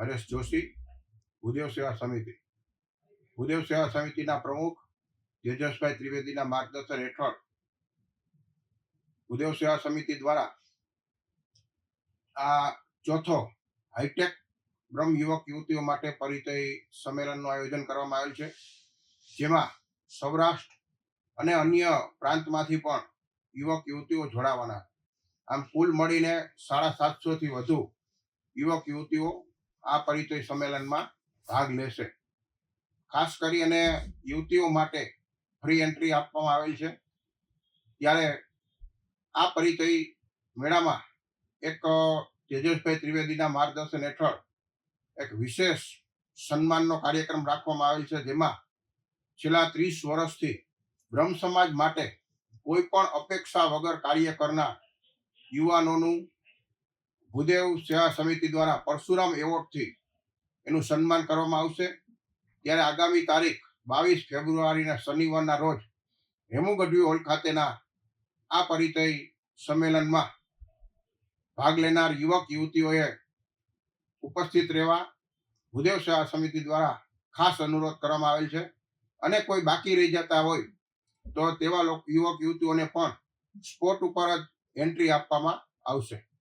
હરેશ જોશી ભૂદેવ સેવા સમિતિ. ભૂદેવ સેવા સમિતિના પ્રમુખ તેજસભાઈ ત્રિવેદીના માર્ગદર્શન હેઠળ ભૂદેવ સેવા સમિતિ દ્વારા આ ચોથો હાઈટેક બ્રહ્મ યુવક યુવતીઓ માટે પરિચય સંમેલનનું આયોજન કરવામાં આવેલ છે. જેમાં સૌરાષ્ટ્ર અને અન્ય પ્રાંતમાંથી પણ યુવક યુવતીઓ જોડાવાના. આમ કુલ મળીને સાડા સાતસો થી વધુ યુવક યુવતીઓ આ પરિચય સંમેલનમાં ભાગ લેશે. ખાસ કરી અને યુવતીઓ માટે ફ્રી એન્ટ્રી આપવામાં આવેલ છે. ત્યારે આ પરિચય મેળામાં એક તેજસભાઈ ત્રિવેદીના માર્ગદર્શન હેઠળ એક વિશેષ સન્માનનો કાર્યક્રમ રાખવામાં આવેલ છે, જેમાં છેલ્લા ત્રીસ વર્ષથી બ્રહ્મ સમાજ માટે કોઈ પણ અપેક્ષા વગર કાર્ય કરનાર યુવાનોનું ભૂદેવ સેવા સમિતિ દ્વારા પરશુરામ એવોર્ડથી એનું સન્માન કરવામાં આવશે. ત્યારે આગામી તારીખ બાવીસ ફેબ્રુઆરીના શનિવારના રોજ હેમુગઢવી હોલ ખાતેના આ પરિચય સંમેલનમાં ભાગ લેનાર યુવક યુવતીઓએ ઉપસ્થિત રહેવા ભૂદેવ સેવા સમિતિ દ્વારા ખાસ અનુરોધ કરવામાં આવેલ છે. અને કોઈ બાકી રહી જતા હોય તો તેવા યુવક યુવતીઓને પણ સ્પોટ ઉપર જ એન્ટ્રી આપવામાં આવશે.